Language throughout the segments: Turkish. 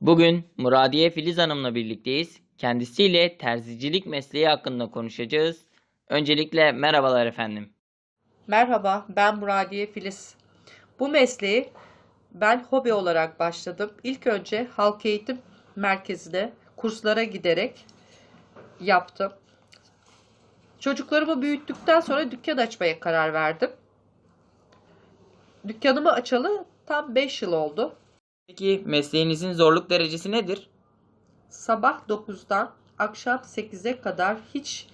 Bugün Muradiye Filiz Hanım'la birlikteyiz. Kendisiyle terzicilik mesleği hakkında konuşacağız. Öncelikle merhabalar efendim. Merhaba, ben Muradiye Filiz. Bu mesleği ben hobi olarak başladım. İlk önce halk eğitim merkezine kurslara giderek yaptım. Çocuklarımı büyüttükten sonra dükkan açmaya karar verdim. Dükkanımı açalı tam 5 yıl oldu. Peki mesleğinizin zorluk derecesi nedir? Sabah 9'dan akşam 8'e kadar hiç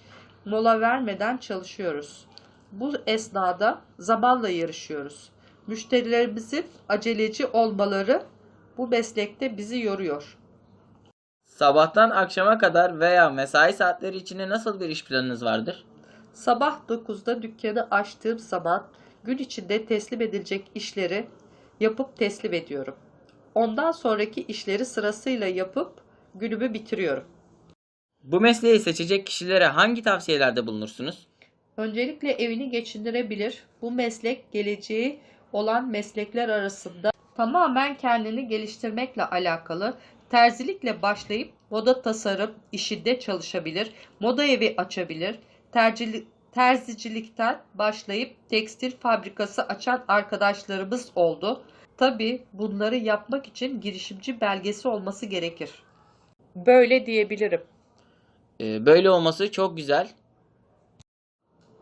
mola vermeden çalışıyoruz. Bu esnada zamanla yarışıyoruz. Müşterilerimizin aceleci olmaları bu meslekte bizi yoruyor. Sabahtan akşama kadar veya mesai saatleri içinde nasıl bir iş planınız vardır? Sabah 9'da dükkanı açtığım zaman gün içinde teslim edilecek işleri yapıp teslim ediyorum. Ondan sonraki işleri sırasıyla yapıp günümü bitiriyorum. Bu mesleği seçecek kişilere hangi tavsiyelerde bulunursunuz? Öncelikle evini geçindirebilir. Bu meslek geleceği olan meslekler arasında tamamen kendini geliştirmekle alakalı. Terzilikle başlayıp moda tasarım işinde çalışabilir. Moda evi açabilir. Tercili- terzicilikten başlayıp tekstil fabrikası açan arkadaşlarımız oldu. Tabi bunları yapmak için girişimci belgesi olması gerekir. Böyle diyebilirim. Ee, böyle olması çok güzel.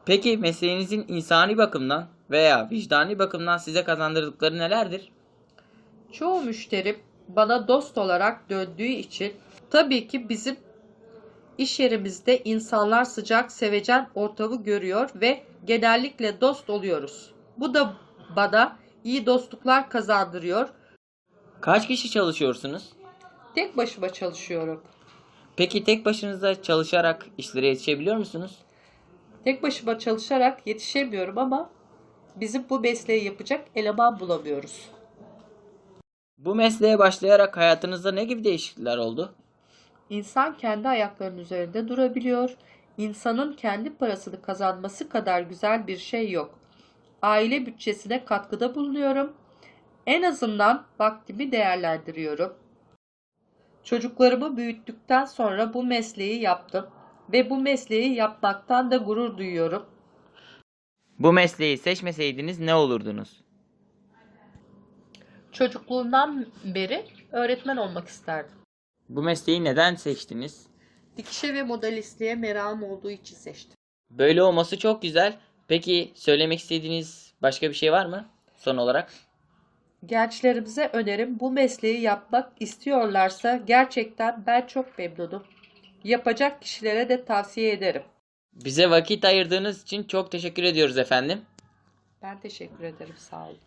Peki mesleğinizin insani bakımdan veya vicdani bakımdan size kazandırdıkları nelerdir? Çoğu müşterim bana dost olarak döndüğü için tabii ki bizim iş yerimizde insanlar sıcak, sevecen ortamı görüyor ve genellikle dost oluyoruz. Bu da bana iyi dostluklar kazandırıyor. Kaç kişi çalışıyorsunuz? Tek başıma çalışıyorum. Peki tek başınıza çalışarak işlere yetişebiliyor musunuz? Tek başıma çalışarak yetişemiyorum ama bizim bu mesleği yapacak eleman bulamıyoruz. Bu mesleğe başlayarak hayatınızda ne gibi değişiklikler oldu? İnsan kendi ayaklarının üzerinde durabiliyor. İnsanın kendi parasını kazanması kadar güzel bir şey yok. Aile bütçesine katkıda bulunuyorum. En azından vaktimi değerlendiriyorum. Çocuklarımı büyüttükten sonra bu mesleği yaptım ve bu mesleği yapmaktan da gurur duyuyorum. Bu mesleği seçmeseydiniz ne olurdunuz? Çocukluğumdan beri öğretmen olmak isterdim. Bu mesleği neden seçtiniz? Dikişe ve modelistliğe merakım olduğu için seçtim. Böyle olması çok güzel. Peki söylemek istediğiniz başka bir şey var mı? Son olarak. Gençlerimize önerim bu mesleği yapmak istiyorlarsa gerçekten ben çok memnunum. Yapacak kişilere de tavsiye ederim. Bize vakit ayırdığınız için çok teşekkür ediyoruz efendim. Ben teşekkür ederim sağ olun.